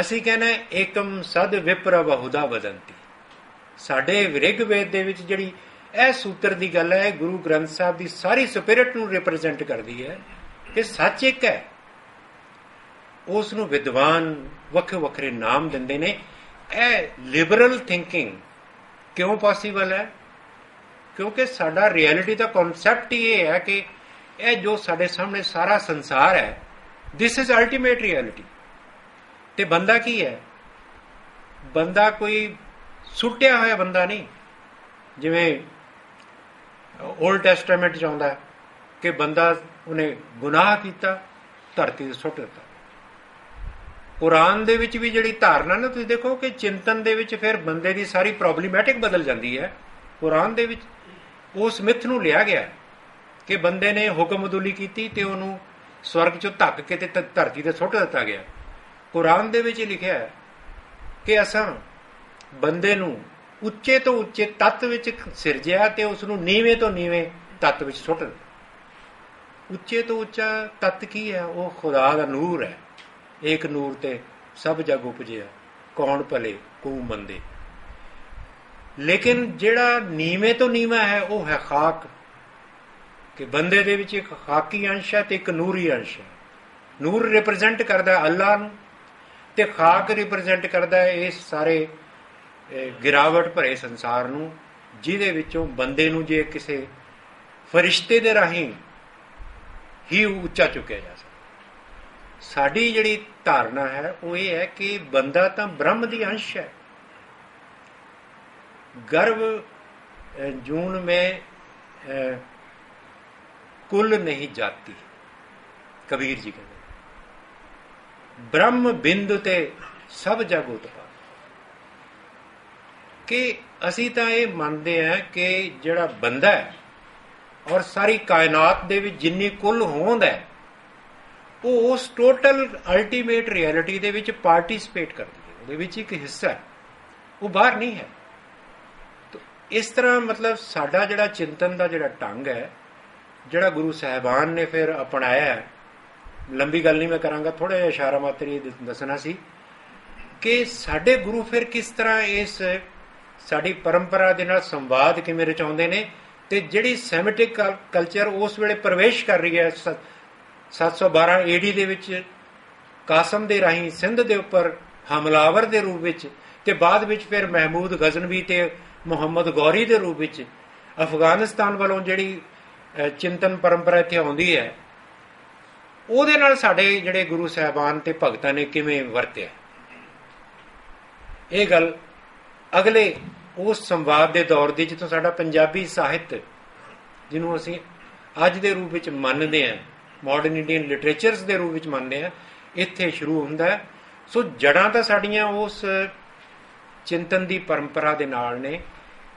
ਅਸੀਂ ਕਹਿੰਦੇ ਏਕਮ ਸਦ ਵਿਪਰ ਬਹੁਦਾ ਵਦੰਤੀ। ਸਾਡੇ ਰਿਗ ਵੇਦ ਦੇ ਵਿੱਚ ਜਿਹੜੀ ਇਹ ਸੂਤਰ ਦੀ ਗੱਲ ਹੈ ਇਹ ਗੁਰੂ ਗ੍ਰੰਥ ਸਾਹਿਬ ਦੀ ਸਾਰੀ ਸਪਿਰਿਟ ਨੂੰ ਰਿਪਰੈਜ਼ੈਂਟ ਕਰਦੀ ਹੈ ਕਿ ਸੱਚ ਇੱਕ ਹੈ। ਉਸ ਨੂੰ ਵਿਦਵਾਨ ਵੱਖ ਵੱਖਰੇ ਨਾਮ ਦਿੰਦੇ ਨੇ। ਇਹ ਲਿਬਰਲ ਥਿੰਕਿੰਗ ਕਿਉਂ ਪੋਸੀਬਲ ਹੈ? ਕਿਉਂਕਿ ਸਾਡਾ ਰਿਐਲਿਟੀ ਦਾ ਕਨਸੈਪਟ ਹੀ ਇਹ ਹੈ ਕਿ ਇਹ ਜੋ ਸਾਡੇ ਸਾਹਮਣੇ ਸਾਰਾ ਸੰਸਾਰ ਹੈ ਥਿਸ ਇਜ਼ ਅਲਟੀਮੇਟ ਰਿਐਲਿਟੀ ਤੇ ਬੰਦਾ ਕੀ ਹੈ? ਬੰਦਾ ਕੋਈ ਸੁੱਟਿਆ ਹੋਇਆ ਬੰਦਾ ਨਹੀਂ। ਜਿਵੇਂ 올ਡ ਟੈਸਟਾਮੈਂਟ ਚ ਆਉਂਦਾ ਕਿ ਬੰਦਾ ਉਹਨੇ ਗੁਨਾਹ ਕੀਤਾ, ਧਰਤੀ ਤੇ ਸੁੱਟ ਦਿੱਤਾ। ਕੁਰਾਨ ਦੇ ਵਿੱਚ ਵੀ ਜਿਹੜੀ ਧਾਰਨਾ ਨਾ, ਤੁਸੀਂ ਦੇਖੋ ਕਿ ਚਿੰਤਨ ਦੇ ਵਿੱਚ ਫਿਰ ਬੰਦੇ ਦੀ ਸਾਰੀ ਪ੍ਰੋਬਲਮੈਟਿਕ ਬਦਲ ਜਾਂਦੀ ਹੈ। ਕੁਰਾਨ ਦੇ ਵਿੱਚ ਉਸ ਮਿੱਥ ਨੂੰ ਲਿਆ ਗਿਆ ਕਿ ਬੰਦੇ ਨੇ ਹੁਕਮਦੁਲੀ ਕੀਤੀ ਤੇ ਉਹਨੂੰ ਸਵਰਗ ਚੋਂ ਧੱਕ ਕੇ ਤੇ ਧਰਤੀ ਤੇ ਸੁੱਟ ਦਿੱਤਾ ਗਿਆ। ਕੁਰਾਨ ਦੇ ਵਿੱਚ ਲਿਖਿਆ ਹੈ ਕਿ ਅਸਾਂ ਬੰਦੇ ਨੂੰ ਉੱਚੇ ਤੋਂ ਉੱਚੇ ਤੱਤ ਵਿੱਚ ਸਿਰਜਿਆ ਤੇ ਉਸ ਨੂੰ ਨੀਵੇਂ ਤੋਂ ਨੀਵੇਂ ਤੱਤ ਵਿੱਚ ਸੁੱਟ ਉੱਚੇ ਤੋਂ ਉੱਚਾ ਤੱਤ ਕੀ ਹੈ? ਉਹ ਖੁਦਾ ਦਾ ਨੂਰ ਹੈ। ਏਕ ਨੂਰ ਤੇ ਸਭ ਜਗ ਉਪਜਿਆ। ਕੌਣ ਭਲੇ ਕੋ ਮੰਦੇ। ਲੇਕਿਨ ਜਿਹੜਾ ਨੀਵੇਂ ਤੋਂ ਨੀਵਾਂ ਹੈ, ਉਹ ਹੈ ਖਾਕ। ਕਿ ਬੰਦੇ ਦੇ ਵਿੱਚ ਇੱਕ ਖਾਕੀ ਅੰਸ਼ ਹੈ ਤੇ ਇੱਕ ਨੂਰੀ ਅੰਸ਼ ਹੈ। ਨੂਰ ਰਿਪਰੈਜ਼ੈਂਟ ਕਰਦਾ ਹੈ ਅੱਲਾ ਨੂੰ ਤੇ ਖਾਕ ਰਿਪਰੈਜ਼ੈਂਟ ਕਰਦਾ ਹੈ ਇਸ ਸਾਰੇ ਗਿਰਾਵਟ ਭਰੇ ਸੰਸਾਰ ਨੂੰ, ਜਿਹਦੇ ਵਿੱਚੋਂ ਬੰਦੇ ਨੂੰ ਜੇ ਕਿਸੇ ਫਰਿਸ਼ਤੇ ਦੇ ਰਾਹੀਂ ਹੀ ਉੱਚਾ ਚੁੱਕਿਆ ਜਾ ਸਕਦਾ ਸਾਡੀ ਜਿਹੜੀ ਧਾਰਨਾ ਹੈ, ਉਹ ਇਹ ਹੈ ਕਿ ਬੰਦਾ ਤਾਂ ਬ੍ਰਹਮ ਦੀ ਅੰਸ਼ ਹੈ। ਗਰਭ ਜੂਨ ਮੇ ਕੁੱਲ ਨਹੀਂ ਜਾਤੀ, ਕਬੀਰ ਜੀ ਕਹਿੰਦੇ। ਬ੍ਰਹਮ ਬਿੰਦ ਤੇ ਸਭ ਜਗ ਉਤਪਾ ਕਿ ਅਸੀਂ ਤਾਂ ਇਹ ਮੰਨਦੇ ਹਾਂ ਕਿ ਜਿਹੜਾ ਬੰਦਾ ਹੈ ਔਰ ਸਾਰੀ ਕਾਇਨਾਤ ਦੇ ਵਿੱਚ ਜਿੰਨੀ ਕੁੱਲ ਹੋਂਦ ਹੈ, ਉਹ ਉਸ ਟੋਟਲ ਅਲਟੀਮੇਟ ਰਿਐਲਿਟੀ ਦੇ ਵਿੱਚ ਪਾਰਟਿਸਿਪੇਟ ਕਰਦੀ ਹੈ। ਉਹਦੇ ਵਿੱਚ ਇੱਕ ਹਿੱਸਾ ਹੈ। ਉਹ ਬਾਹਰ ਨਹੀਂ ਹੈ। ਇਸ ਤਰ੍ਹਾਂ ਮਤਲਬ ਸਾਡਾ ਜਿਹੜਾ ਚਿੰਤਨ ਦਾ ਜਿਹੜਾ ਢੰਗ ਹੈ, ਜਿਹੜਾ ਗੁਰੂ ਸਾਹਿਬਾਨ ਨੇ ਫਿਰ ਅਪਣਾਇਆ ਹੈ, ਲੰਬੀ ਗੱਲ ਨਹੀਂ ਮੈਂ ਕਰਾਂਗਾ ਥੋੜਾ ਜਿਹਾ ਇਸ਼ਾਰਾ ਮਾਤਰ ਹੀ ਦੱਸਣਾ ਸੀ ਕਿ ਸਾਡੇ ਗੁਰੂ ਫਿਰ ਕਿਸ ਤਰ੍ਹਾਂ ਇਸ ਸਾਡੀ ਪਰੰਪਰਾ ਦੇ ਨਾਲ ਸੰਵਾਦ ਕਿਵੇਂ ਰਚਾਉਂਦੇ ਨੇ ਤੇ ਜਿਹੜੀ ਸੈਮਿਟਿਕ ਕਲਚਰ ਉਸ ਵੇਲੇ ਪ੍ਰਵੇਸ਼ ਕਰ ਰਹੀ ਹੈ ਸ- 712 ਏਡੀ ਦੇ ਵਿੱਚ ਕਾਸਮ ਦੇ ਰਾਹੀਂ ਸਿੰਧ ਦੇ ਉੱਪਰ ਹਮਲਾਵਰ ਦੇ ਰੂਪ ਵਿੱਚ ਤੇ ਬਾਅਦ ਵਿੱਚ ਫਿਰ ਮਹਿਮੂਦ ਗਜ਼ਨਵੀ ਤੇ ਮੁਹੰਮਦ ਗੌਰੀ ਦੇ ਰੂਪ ਵਿੱਚ ਅਫਗਾਨਿਸਤਾਨ ਵੱਲੋਂ ਜਿਹੜੀ ਚਿੰਤਨ ਪਰੰਪਰਾ ਇੱਥੇ ਆਉਂਦੀ ਹੈ, ਉਹਦੇ ਨਾਲ ਸਾਡੇ ਜਿਹੜੇ ਗੁਰੂ ਸਾਹਿਬਾਨ ਤੇ ਭਗਤਾਂ ਨੇ ਕਿਵੇਂ ਵਰਤਿਆ? ਇਹ ਗੱਲ ਅਗਲੇ ਉਸ ਸੰਵਾਦ ਦੇ ਦੌਰ ਦੀ ਜਿੱਥੋਂ ਸਾਡਾ ਪੰਜਾਬੀ ਸਾਹਿਤ, ਜਿਹਨੂੰ ਅਸੀਂ ਅੱਜ ਦੇ ਰੂਪ ਵਿੱਚ ਮੰਨਦੇ ਹਾਂ ਮਾਡਰਨ ਇੰਡੀਅਨ ਲਿਟਰੇਚਰਸ ਦੇ ਰੂਪ ਵਿੱਚ ਮੰਨਦੇ ਹਾਂ, ਇੱਥੇ ਸ਼ੁਰੂ ਹੁੰਦਾ ਸੋ ਜੜਾਂ ਤਾਂ ਸਾਡੀਆਂ ਉਸ ਚਿੰਤਨ ਦੀ ਪਰੰਪਰਾ ਦੇ ਨਾਲ ਨੇ,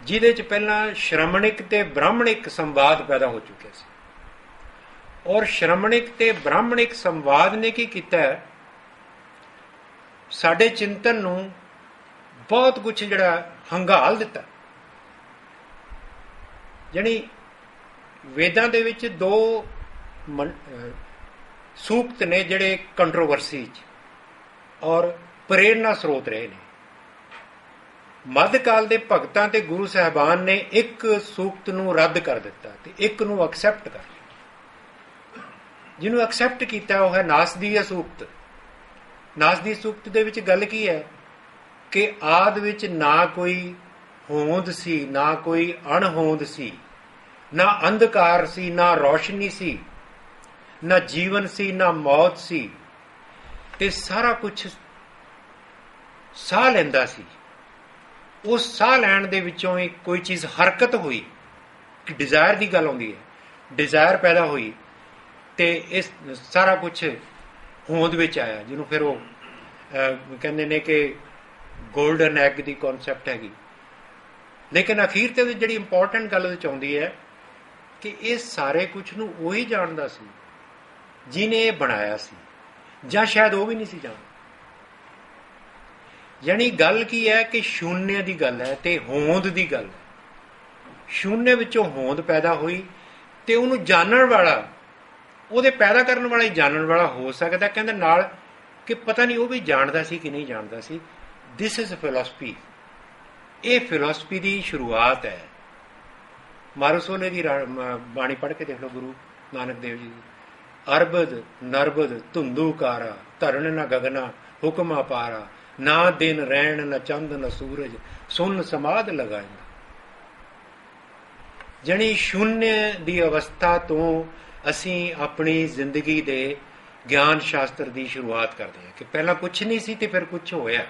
ਜਿਹਦੇ ਚ ਪਹਿਲਾਂ ਸ਼੍ਰਮਣਿਕ ਤੇ ਬ੍ਰਾਹਮਣਿਕ ਸੰਵਾਦ ਪੈਦਾ ਹੋ ਚੁੱਕਿਆ ਸੀ। ਔਰ ਸ਼੍ਰਮਣਿਕ ਤੇ ਬ੍ਰਾਹਮਣਿਕ ਸੰਵਾਦ ਨੇ ਕੀ ਕੀਤਾ ਸਾਡੇ ਚਿੰਤਨ ਨੂੰ ਬਹੁਤ ਕੁਝ ਜਿਹੜਾ ਹੰਗਾਲ ਦਿੱਤਾ। ਜਾਣੀ ਵੇਦਾਂ ਦੇ ਵਿੱਚ ਦੋ ਮਨ- ਸੂਕਤ ਨੇ ਜਿਹੜੇ ਕੰਟਰੋਵਰਸੀ ਚ ਔਰ ਪ੍ਰੇਰਣਾ ਸਰੋਤ ਰਹੇ ਨੇ। ਮੱਧਕਾਲ ਦੇ ਭਗਤਾਂ ਤੇ ਗੁਰੂ ਸਾਹਿਬਾਨ ਨੇ ਇੱਕ ਸੂਕਤ ਨੂੰ ਰੱਦ ਕਰ ਦਿੱਤਾ ਤੇ ਇੱਕ ਨੂੰ ਐਕਸੈਪਟ ਕਰ ਲਿਆ। ਜਿਹਨੂੰ ਐਕਸੈਪਟ ਕੀਤਾ ਉਹ ਹੈ ਨਾਸਦੀय ਸੂਕਤ। ਨਾਸਦੀ ਸੂਕਤ ਦੇ ਵਿੱਚ ਗੱਲ ਕੀ ਹੈ? ਕਿ ਆਦ ਵਿੱਚ ਨਾ ਕੋਈ ਹੋਂਦ ਸੀ, ਨਾ ਕੋਈ ਅਣਹੋਂਦ ਸੀ, ਨਾ ਅੰਧਕਾਰ ਸੀ, ਨਾ ਰੋਸ਼ਨੀ ਸੀ, ਨਾ ਜੀਵਨ ਸੀ, ਨਾ ਮੌਤ ਸੀ ਤੇ ਸਾਰਾ ਕੁਝ ਸਾਹ ਲੈਂਦਾ ਸੀ। ਉਸ ਸਾਹ ਲੈਣ ਦੇ ਵਿੱਚੋਂ ਹੀ ਕੋਈ ਚੀਜ਼ ਹਰਕਤ ਹੋਈ, ਕਿ ਡਿਜ਼ਾਇਰ ਦੀ ਗੱਲ ਆਉਂਦੀ ਹੈ ਡਿਜ਼ਾਇਰ ਪੈਦਾ ਹੋਈ ਤੇ ਇਸ ਸਾਰਾ ਕੁਝ ਹੋਂਦ ਵਿੱਚ ਆਇਆ, ਜਿਹਨੂੰ ਫਿਰ ਉਹ ਕਹਿੰਦੇ ਨੇ ਕਿ 골ਡਨ ਐਗ ਦੀ ਕਨਸੈਪਟ ਹੈਗੀ। ਲੇਕਿਨ ਅਖੀਰ ਤੇ ਜਿਹੜੀ ਇੰਪੋਰਟੈਂਟ ਗੱਲ ਵਿੱਚ ਆਉਂਦੀ ਹੈ ਕਿ ਇਹ ਸਾਰੇ ਕੁਝ ਨੂੰ ਉਹੀ ਜਾਣਦਾ ਸੀ ਜਿਨੇ ਇਹ ਬਣਾਇਆ ਸੀ, ਜਾਂ ਸ਼ਾਇਦ ਉਹ ਵੀ ਨਹੀਂ ਸੀ ਜਾਣਦਾ। ਯਾਨੀ ਗੱਲ ਕੀ ਹੈ ਕਿ ਸ਼ੂਨਯ ਦੀ ਗੱਲ ਹੈ ਤੇ ਹੋਂਦ ਦੀ ਗੱਲ ਹੈ। ਸ਼ੂਨਯ ਵਿੱਚੋਂ ਹੋਂਦ ਪੈਦਾ ਹੋਈ ਤੇ ਉਹਨੂੰ ਜਾਣਨ ਵਾਲਾ, ਉਹਦੇ ਪੈਦਾ ਕਰਨ ਵਾਲਾ ਹੀ ਜਾਣਨ ਵਾਲਾ ਹੋ ਸਕਦਾ, ਕਹਿੰਦੇ ਨਾਲ ਕਿ ਪਤਾ ਨਹੀਂ ਉਹ ਵੀ ਜਾਣਦਾ ਸੀ ਕਿ ਨਹੀਂ ਜਾਣਦਾ ਸੀ ਥਿਸ ਇਜ਼ ਫਿਲਾਸਫੀ ਇਹ ਫਿਲਾਸਫੀ ਦੀ ਸ਼ੁਰੂਆਤ ਹੈ। ਮਾਰੂਸੋਲੇ ਦੀ ਬਾਣੀ ਪੜ੍ਹ ਕੇ ਦੇਖ ਲਓ ਗੁਰੂ ਨਾਨਕ ਦੇਵ ਜੀ ਦੀ। ਅਰਬਦ, ਨਰਬਦ, ਧੁੰਦੂਕਾਰਾ ਧਰਨ ਨਾ ਗਗਨਾ, ਹੁਕਮ ਅਪਾਰਾ, ਨਾ ਦਿਨ ਰਹਿਣ ਨਾ ਚੰਦ ਨਾ ਸੂਰਜ, ਸੁਨ ਸਮਾਦ ਲਗਾਇਆ ਜਣੀ ਸ਼ੂਨਯ ਦੀ ਅਵਸਥਾ ਤੋਂ ਅਸੀਂ ਆਪਣੀ ਜ਼ਿੰਦਗੀ ਦੇ ਗਿਆਨ ਸ਼ਾਸਤਰ ਦੀ ਸ਼ੁਰੂਆਤ ਕਰਦੇ ਹਾਂ ਕਿ ਪਹਿਲਾਂ ਕੁਝ ਨਹੀਂ ਸੀ ਤੇ ਫਿਰ ਕੁਝ ਹੋਇਆ।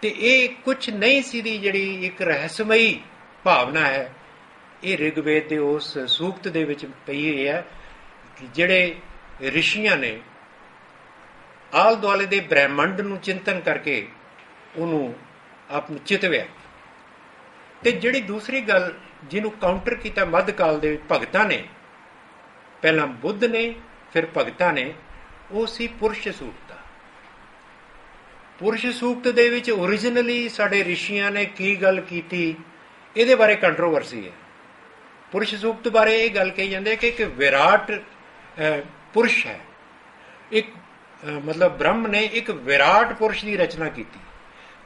ਤੇ ਇਹ ਕੁਝ ਨਹੀਂ ਸੀ ਦੀ ਜਿਹੜੀ ਇੱਕ ਰਹੱਸਮਈ ਭਾਵਨਾ ਹੈ। ਇਹ ਰਿਗਵੇਦ ਦੇ ਉਸ ਸੂਕਤ ਦੇ ਵਿੱਚ ਪਈ ਹੋਈ ਹੈ ਕਿ ਜਿਹੜੇ ਰਿਸ਼ੀਆਂ ਨੇ ਆਲ ਦੁਆਲੇ ਦੇ ਬ੍ਰਹਿਮੰਡ ਨੂੰ ਚਿੰਤਨ ਕਰਕੇ ਉਹਨੂੰ ਆਪ ਚਿਤਵਿਆ। ਤੇ ਜਿਹੜੀ ਦੂਸਰੀ ਗੱਲ ਜਿਹਨੂੰ ਕਾਊਂਟਰ ਕੀਤਾ ਮੱਧਕਾਲ ਦੇ ਭਗਤਾਂ ਨੇ, ਪਹਿਲਾਂ ਬੁੱਧ ਨੇ, ਫਿਰ ਭਗਤਾਂ ਨੇ, ਉਹ ਸੀ ਪੁਰਸ਼ ਸੂਤ। ਪੁਰਸ਼ ਸੂਕਤ ਦੇ ਵਿੱਚ origignally ਸਾਡੇ ਰਿਸ਼ੀਆਂ ਨੇ ਕੀ ਗੱਲ ਕੀਤੀ, ਇਹਦੇ ਬਾਰੇ ਕੰਟਰੋਵਰਸੀ ਹੈ। ਪੁਰਸ਼ ਸੂਕਤ ਬਾਰੇ ਇਹ ਗੱਲ ਕਹੀ ਜਾਂਦੀ ਹੈ ਕਿ ਇੱਕ ਵਿਰਾਟ ਪੁਰਸ਼ ਹੈ। ਇੱਕ ਮਤਲਬ ਬ੍ਰਹਮ ਨੇ ਇੱਕ ਵਿਰਾਟ ਪੁਰਸ਼ ਦੀ ਰਚਨਾ ਕੀਤੀ।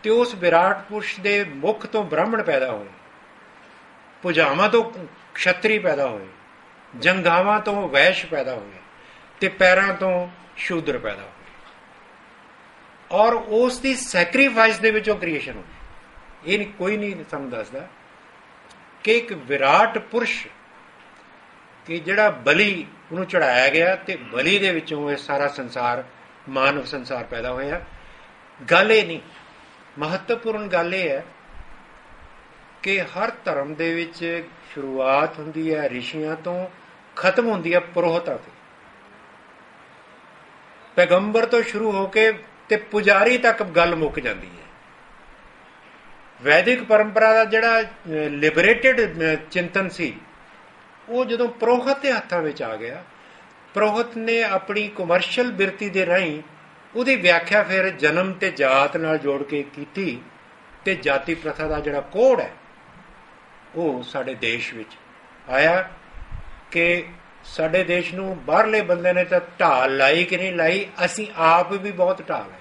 ਤੇ ਉਸ ਵਿਰਾਟ ਪੁਰਸ਼ ਦੇ ਮੁਖ ਤੋਂ ਬ੍ਰਾਹਮਣ ਪੈਦਾ ਹੋਏ। ਪੁਜਾਵਾਂ ਤੋਂ ਖੱਤਰੀ ਪੈਦਾ ਹੋਏ। ਜੰਗਾਵਾਂ ਤੋਂ ਵੈਸ਼ ਪੈਦਾ ਹੋਏ। ਤੇ ਪੈਰਾਂ ਤੋਂ ਸ਼ੂਦਰ ਪੈਦਾ ਹੋਏ। ਔਰ ਉਸ ਦੀ ਸੈਕਰੀਫਾਈਸ ਦੇ ਵਿੱਚੋਂ ਕ੍ਰੀਏਸ਼ਨ ਹੋਈ ਇਹ ਨਹੀਂ, ਕੋਈ ਨਹੀਂ ਸਾਨੂੰ ਦੱਸਦਾ ਕਿ ਇੱਕ ਵਿਰਾਟ ਪੁਰਸ਼ ਕਿ ਜਿਹੜਾ ਬਲੀ ਉਹਨੂੰ ਚੜਾਇਆ ਗਿਆ ਤੇ ਬਲੀ ਦੇ ਵਿੱਚੋਂ ਇਹ ਸਾਰਾ ਸੰਸਾਰ, ਮਾਨਵ ਸੰਸਾਰ ਪੈਦਾ ਹੋਇਆ। ਗੱਲ ਇਹ ਨਹੀਂ, ਮਹੱਤਵਪੂਰਨ ਗੱਲ ਇਹ ਹੈ ਕਿ ਹਰ ਧਰਮ ਦੇ ਵਿੱਚ ਸ਼ੁਰੂਆਤ ਹੁੰਦੀ ਹੈ, ਰਿਸ਼ੀਆਂ ਤੋਂ ਖਤਮ ਹੁੰਦੀ ਹੈ ਪੁਰੋਹਤਾਂ ਤੇ। ਪੈਗੰਬਰ ਤੋਂ ਸ਼ੁਰੂ ਹੋ ਕੇ ਤੇ ਪੁਜਾਰੀ ਤੱਕ ਗੱਲ ਮੁੱਕ ਜਾਂਦੀ ਹੈ। ਵੈਦਿਕ ਪਰੰਪਰਾ ਦਾ ਜਿਹੜਾ ਲਿਬਰੇਟਿਡ ਚਿੰਤਨ ਸੀ, ਉਹ ਜਦੋਂ ਪ੍ਰੋਹਤ ਦੇ ਹੱਥਾਂ ਵਿੱਚ ਆ ਗਿਆ, ਪ੍ਰੋਹਤ ਨੇ ਆਪਣੀ ਕਮਰਸ਼ੀਅਲ ਬਿਰਤੀ ਦੇ ਰਾਹੀਂ ਉਹਦੀ ਵਿਆਖਿਆ ਫਿਰ ਜਨਮ ਤੇ ਜਾਤ ਨਾਲ ਜੋੜ ਕੇ ਕੀਤੀ ਤੇ ਜਾਤੀ ਪ੍ਰਥਾ ਦਾ ਜਿਹੜਾ ਕੋਡ ਹੈ, ਉਹ ਸਾਡੇ ਦੇਸ਼ ਵਿੱਚ ਆਇਆ ਕਿ ਸਾਡੇ ਦੇਸ਼ ਨੂੰ ਬਾਹਰਲੇ ਬੰਦੇ ਨੇ ਤਾਂ ਢਾਲ ਲਾਈ ਕਿ ਨਹੀਂ ਲਾਈ, ਅਸੀਂ ਆਪ ਵੀ ਬਹੁਤ ਢਾਲ ਲਾਈ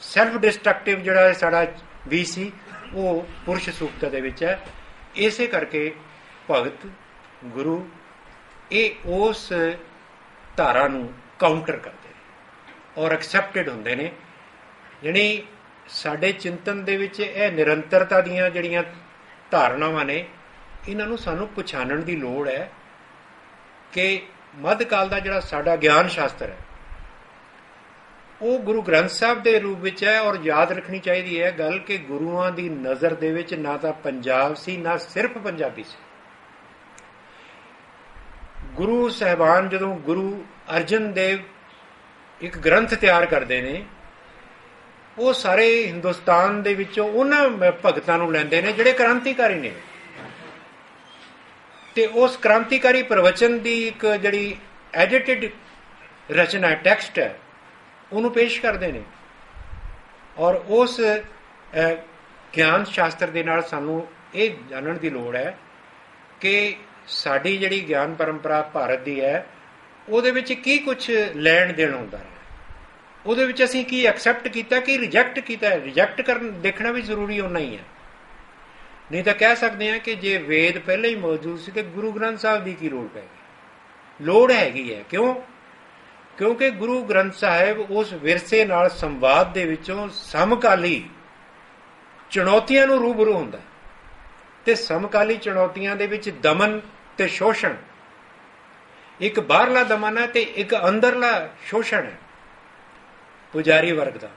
ਸੈਲਫ ਡਿਸਟਰਕਟਿਵ ਜਿਹੜਾ ਸਾਡਾ ਵੀ ਸੀ, ਉਹ ਪੁਰਸ਼ ਸੂਕਤ ਦੇ ਵਿੱਚ ਹੈ। ਇਸੇ ਕਰਕੇ ਭਗਤ, ਗੁਰੂ ਇਹ ਉਸ ਧਾਰਾ ਨੂੰ ਕਾਊਂਟਰ ਕਰਦੇ ਨੇ ਔਰ ਐਕਸੈਪਟਡ ਹੁੰਦੇ ਨੇ। ਜਿਹੜੀ ਸਾਡੇ ਚਿੰਤਨ ਦੇ ਵਿੱਚ ਇਹ ਨਿਰੰਤਰਤਾ ਦੀਆਂ ਜਿਹੜੀਆਂ ਧਾਰਨਾਵਾਂ ਨੇ, ਇਹਨਾਂ ਨੂੰ ਸਾਨੂੰ ਪਛਾਣਨ ਦੀ ਲੋੜ ਹੈ ਕਿ ਮੱਧਕਾਲ ਦਾ ਜਿਹੜਾ ਸਾਡਾ ਗਿਆਨ ਸ਼ਾਸਤਰ ਹੈ ਉਹ ਗੁਰੂ ਗ੍ਰੰਥ ਸਾਹਿਬ ਦੇ ਰੂਪ ਵਿੱਚ ਹੈ ਔਰ ਯਾਦ ਰੱਖਣੀ ਚਾਹੀਦੀ ਹੈ ਗੱਲ ਕਿ ਗੁਰੂਆਂ ਦੀ ਨਜ਼ਰ ਦੇ ਵਿੱਚ ਨਾ ਤਾਂ ਪੰਜਾਬ ਸੀ, ਨਾ ਸਿਰਫ ਪੰਜਾਬੀ ਸੀ। ਗੁਰੂ ਸਹਿਬਾਨ ਜਦੋਂ ਗੁਰੂ ਅਰਜਨ ਦੇਵ ਇੱਕ ਗ੍ਰੰਥ ਤਿਆਰ ਕਰਦੇ ਨੇ, ਉਹ ਸਾਰੇ ਹਿੰਦੁਸਤਾਨ ਦੇ ਵਿੱਚੋਂ ਉਹਨਾਂ ਭਗਤਾਂ ਨੂੰ ਲੈਂਦੇ ਨੇ ਜਿਹੜੇ ਕ੍ਰਾਂਤੀਕਾਰੀ ਨੇ। ਤੇ ਉਸ ਕ੍ਰਾਂਤੀਕਾਰੀ ਪ੍ਰਵਚਨ ਦੀ ਇੱਕ ਜਿਹੜੀ ਐਡਿਟਡ ਰਚਨਾ ਟੈਕਸਟ ਹੈ ਉਹਨੂੰ ਪੇਸ਼ ਕਰਦੇ ਨੇ। ਔਰ ਉਸ ਗਿਆਨ ਸ਼ਾਸਤਰ ਦੇ ਨਾਲ ਸਾਨੂੰ ਇਹ ਜਾਣਨ ਦੀ ਲੋੜ ਹੈ ਕਿ ਸਾਡੀ ਜਿਹੜੀ ਗਿਆਨ ਪਰੰਪਰਾ ਭਾਰਤ ਦੀ ਹੈ, ਉਹਦੇ ਵਿੱਚ ਕੀ ਕੁਝ ਲੈਣ ਦੇਣ ਹੁੰਦਾ ਹੈ। ਉਹਦੇ ਵਿੱਚ ਅਸੀਂ ਕੀ ਐਕਸੈਪਟ ਕੀਤਾ, ਕਿ ਰਿਜੈਕਟ ਕੀਤਾ ਹੈ। ਰਿਜੈਕਟ ਕਰਨ, ਦੇਖਣਾ ਵੀ ਜ਼ਰੂਰੀ ਹੋਣਾ ਹੀ ਹੈ। ਨਹੀਂ ਤਾਂ ਕਹਿ ਸਕਦੇ ਹਾਂ ਕਿ ਜੇ ਵੇਦ ਪਹਿਲਾਂ ਹੀ ਮੌਜੂਦ ਸੀ, ਤੇ ਗੁਰੂ ਗ੍ਰੰਥ ਸਾਹਿਬ ਦੀ ਕੀ ਲੋੜ ਪੈ ਗਈ? ਲੋੜ ਹੈਗੀ ਹੈ। ਕਿਉਂ? ਕਿਉਂਕਿ ਗੁਰੂ ਗ੍ਰੰਥ ਸਾਹਿਬ ਉਸ ਵਿਰਸੇ ਨਾਲ ਸੰਵਾਦ ਦੇ ਵਿੱਚੋਂ ਸਮਕਾਲੀ ਚੁਣੌਤੀਆਂ ਨੂੰ ਰੂਬਰੂ ਹੁੰਦਾ ਤੇ ਸਮਕਾਲੀ ਚੁਣੌਤੀਆਂ ਦੇ ਵਿੱਚ ਦਮਨ ਤੇ ਸ਼ੋਸ਼ਣ। ਇੱਕ ਬਾਹਰਲਾ ਦਮਨ ਹੈ ਤੇ ਇੱਕ ਅੰਦਰਲਾ ਸ਼ੋਸ਼ਣ ਹੈ। ਪੁਜਾਰੀ ਵਰਗ ਦਾ,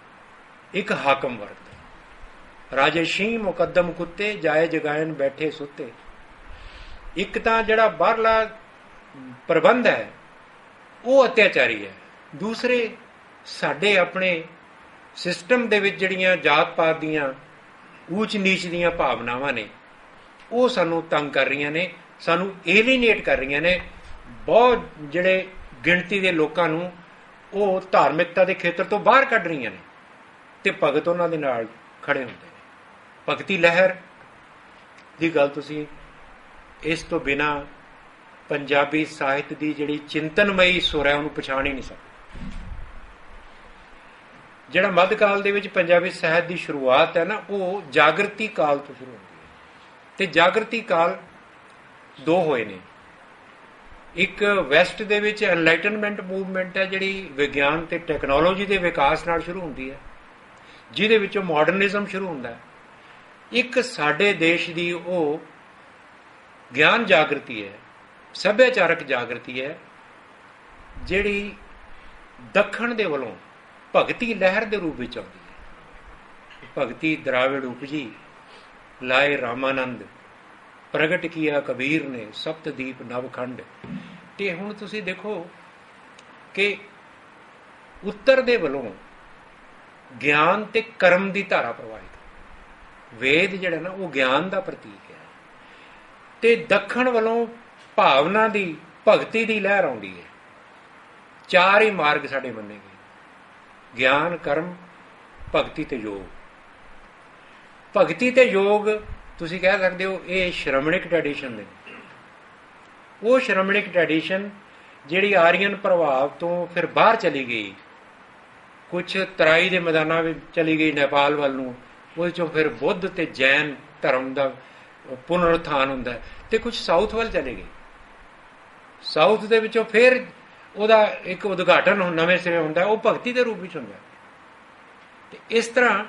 ਇੱਕ ਹਾਕਮ ਵਰਗ ਦਾ। ਰਾਜੇਸ਼ੀ ਮੁਕੱਦਮ ਕੁੱਤੇ, ਜਾਏ ਜਗਾਇਨ ਬੈਠੇ ਸੁੱਤੇ। ਇੱਕ ਤਾਂ ਜਿਹੜਾ ਬਾਹਰਲਾ ਪ੍ਰਬੰਧ ਹੈ ਉਹ ਅਤਿਆਚਾਰੀ ਹੈ। ਦੂਸਰੇ, ਸਾਡੇ ਆਪਣੇ ਸਿਸਟਮ ਦੇ ਵਿੱਚ ਜਿਹੜੀਆਂ ਜਾਤ ਪਾਤ ਦੀਆਂ ਊਚ ਨੀਚ ਦੀਆਂ ਭਾਵਨਾਵਾਂ ਨੇ, ਉਹ ਸਾਨੂੰ ਤੰਗ ਕਰ ਰਹੀਆਂ ਨੇ, ਸਾਨੂੰ ਏਲੀਨੇਟ ਕਰ ਰਹੀਆਂ ਨੇ। ਬਹੁਤ ਜਿਹੜੇ ਗਿਣਤੀ ਦੇ ਲੋਕਾਂ ਨੂੰ ਉਹ ਧਾਰਮਿਕਤਾ ਦੇ ਖੇਤਰ ਤੋਂ ਬਾਹਰ ਕੱਢ ਰਹੀਆਂ ਨੇ ਤੇ ਭਗਤ ਉਹਨਾਂ ਦੇ ਨਾਲ ਖੜੇ ਹੁੰਦੇ ਨੇ। ਭਗਤੀ ਲਹਿਰ ਦੀ ਗੱਲ ਤੁਸੀਂ ਇਸ ਤੋਂ ਬਿਨਾ ਪੰਜਾਬੀ ਸਾਹਿਤ ਦੀ ਜਿਹੜੀ ਚਿੰਤਨਮਈ ਸੁਰ ਹੈ, ਉਹਨੂੰ ਪਛਾਣ ਹੀ ਨਹੀਂ ਸਕਦਾ। ਜਿਹੜਾ ਮੱਧਕਾਲ ਦੇ ਵਿੱਚ ਪੰਜਾਬੀ ਸਾਹਿਤ ਦੀ ਸ਼ੁਰੂਆਤ ਹੈ ਨਾ, ਉਹ ਜਾਗਰਤੀ ਕਾਲ ਤੋਂ ਸ਼ੁਰੂ ਹੁੰਦੀ ਹੈ। ਤੇ ਜਾਗਰਤੀ ਕਾਲ ਦੋ ਹੋਏ ਨੇ। ਇੱਕ ਵੈਸਟ ਦੇ ਵਿੱਚ ਐਨਲਾਈਟਨਮੈਂਟ ਮੂਵਮੈਂਟ ਹੈ, ਜਿਹੜੀ ਵਿਗਿਆਨ ਤੇ ਟੈਕਨੋਲੋਜੀ ਦੇ ਵਿਕਾਸ ਨਾਲ ਸ਼ੁਰੂ ਹੁੰਦੀ ਹੈ, ਜਿਹਦੇ ਵਿੱਚੋਂ ਮਾਡਰਨਿਜ਼ਮ ਸ਼ੁਰੂ ਹੁੰਦਾ ਹੈ। ਇੱਕ ਸਾਡੇ ਦੇਸ਼ ਦੀ ਉਹ ਗਿਆਨ ਜਾਗਰਤੀ ਹੈ ਸੱਭਿਆਚਾਰਕ ਜਾਗਰਤੀ ਹੈ, ਜਿਹੜੀ ਦੱਖਣ ਦੇ ਵੱਲੋਂ ਭਗਤੀ ਲਹਿਰ ਦੇ ਰੂਪ ਵਿੱਚ ਆਉਂਦੀ ਹੈ। ਭਗਤੀ ਦਰਾਵਿੜ ਉਪਜੀ, ਲਾਏ ਰਾਮਾਨੰਦ, ਪ੍ਰਗਟ ਕੀਆ ਕਬੀਰ ਨੇ ਸਪਤਦੀਪ ਨਵਖੰਡ। ਤੇ ਹੁਣ ਤੁਸੀਂ ਦੇਖੋ ਕਿ ਉੱਤਰ ਦੇ ਵੱਲੋਂ ਗਿਆਨ ਤੇ ਕਰਮ ਦੀ ਧਾਰਾ ਪ੍ਰਵਾਹਿਤ ਵੇਦ ਜਿਹੜਾ ਨਾ, ਉਹ ਗਿਆਨ ਦਾ ਪ੍ਰਤੀਕ ਹੈ। ਤੇ ਦੱਖਣ ਵੱਲੋਂ ਭਾਵਨਾ ਦੀ, ਭਗਤੀ ਦੀ ਲਹਿਰ ਆਉਂਦੀ ਹੈ। ਚਾਰ ਹੀ ਮਾਰਗ ਸਾਡੇ ਮੰਨੇ ਗਏ। ਗਿਆਨ, ਕਰਮ, ਭਗਤੀ ਤੇ ਯੋਗ। ਭਗਤੀ ਤੇ ਯੋਗ ਤੁਸੀਂ ਕਹਿ ਸਕਦੇ ਹੋ, ਇਹ ਸ਼੍ਰਮਣਿਕ ਟ੍ਰੈਡੀਸ਼ਨ ਨੇ। ਉਹ ਸ਼੍ਰਮਣਿਕ ਟ੍ਰੈਡੀਸ਼ਨ ਜਿਹੜੀ ਆਰੀਅਨ ਪ੍ਰਭਾਵ ਤੋਂ ਫਿਰ ਬਾਹਰ ਚਲੀ ਗਈ। ਕੁਝ ਤਰਾਈ ਦੇ ਮੈਦਾਨਾਂ ਵਿੱਚ ਚਲੀ ਗਈ ਨੇਪਾਲ ਵੱਲ ਨੂੰ। ਉਹਦੇ ਚੋਂ ਫਿਰ ਬੁੱਧ ਤੇ ਜੈਨ ਧਰਮ ਦਾ ਪੁਨਰੁੱਥਾਨ ਹੁੰਦਾ ਹੈ ਤੇ ਕੁਝ ਸਾਊਥ ਵੱਲ ਚਲੇ ਗਏ। ਸਾਊਥ ਦੇ ਵਿੱਚੋਂ ਫਿਰ ਉਹਦਾ ਇੱਕ ਉਦਘਾਟਨ ਨਵੇਂ ਸਿਰੇ ਹੁੰਦਾ, ਉਹ ਭਗਤੀ ਦੇ ਰੂਪ ਵਿੱਚ ਹੁੰਦਾ ਹੈ। ਤੇ ਇਸ ਤਰ੍ਹਾਂ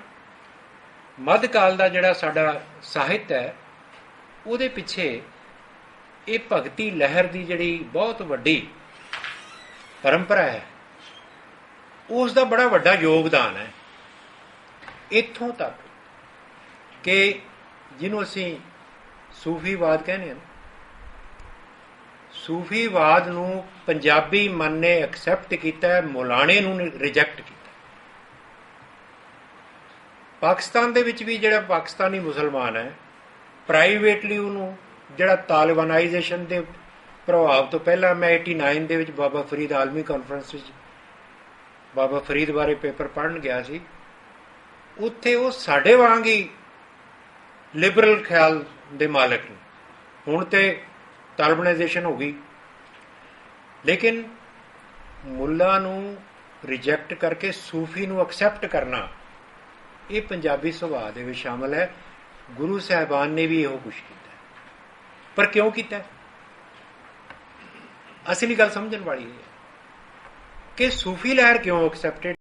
ਮੱਧਕਾਲ ਦਾ ਜਿਹੜਾ ਸਾਡਾ ਸਾਹਿਤ ਹੈ, ਉਹਦੇ ਪਿੱਛੇ ਇਹ ਭਗਤੀ ਲਹਿਰ ਦੀ ਜਿਹੜੀ ਬਹੁਤ ਵੱਡੀ ਪਰੰਪਰਾ ਹੈ, ਉਸ ਦਾ ਬੜਾ ਵੱਡਾ ਯੋਗਦਾਨ ਹੈ ਇੱਥੋਂ ਤੱਕ ਕਿ ਜਿਹਨੂੰ ਅਸੀਂ ਸੂਫੀਵਾਦ ਕਹਿੰਦੇ ਹਾਂ ਸੂਫੀਵਾਦ ਨੂੰ ਪੰਜਾਬੀ ਮਨ ਨੇ ਐਕਸੈਪਟ ਕੀਤਾ, ਮੌਲਾਣੇ ਨੂੰ ਰਿਜੈਕਟ ਕੀਤਾ। ਪਾਕਿਸਤਾਨ ਦੇ ਵਿੱਚ ਵੀ ਜਿਹੜਾ ਪਾਕਿਸਤਾਨੀ ਮੁਸਲਮਾਨ ਹੈ ਪ੍ਰਾਈਵੇਟਲੀ ਉਹਨੂੰ ਜਿਹੜਾ ਤਾਲਿਬਾਨਾਈਜੇਸ਼ਨ ਦੇ ਪ੍ਰਭਾਵ ਤੋਂ ਪਹਿਲਾਂ ਮੈਂ 89 ਦੇ ਵਿੱਚ ਬਾਬਾ ਫਰੀਦ ਆਲਮੀ ਕਾਨਫਰੰਸ ਵਿੱਚ ਬਾਬਾ ਫਰੀਦ ਬਾਰੇ ਪੇਪਰ ਪੜ੍ਹਨ ਗਿਆ ਸੀ। ਉੱਥੇ ਉਹ ਸਾਡੇ ਵਾਂਗ ਹੀ ਲਿਬਰਲ ਖਿਆਲ ਦੇ ਮਾਲਕ ਨੇ। ਹੁਣ ਤੇ ਤਾਲਿਬਾਨਾਈਜੇਸ਼ਨ ਹੋ ਗਈ। ਲੇਕਿਨ ਮੁੱਲਾ ਨੂੰ ਰਿਜੈਕਟ ਕਰਕੇ ਸੂਫੀ ਨੂੰ ਐਕਸੈਪਟ ਕਰਨਾ, ਇਹ ਪੰਜਾਬੀ ਸੁਭਾਅ ਦੇ ਵਿੱਚ ਸ਼ਾਮਲ ਹੈ। ਗੁਰੂ ਸਾਹਿਬਾਨ ਨੇ ਵੀ ਇਹੋ ਕੁਝ ਕੀਤਾ। ਪਰ ਕਿਉਂ ਕੀਤਾ? ਅਸਲੀ ਗੱਲ ਸਮਝਣ ਵਾਲੀ ਹੈ ਕਿ ਸੂਫੀ ਲਹਿਰ ਕਿਉਂ ਐਕਸੈਪਟਡ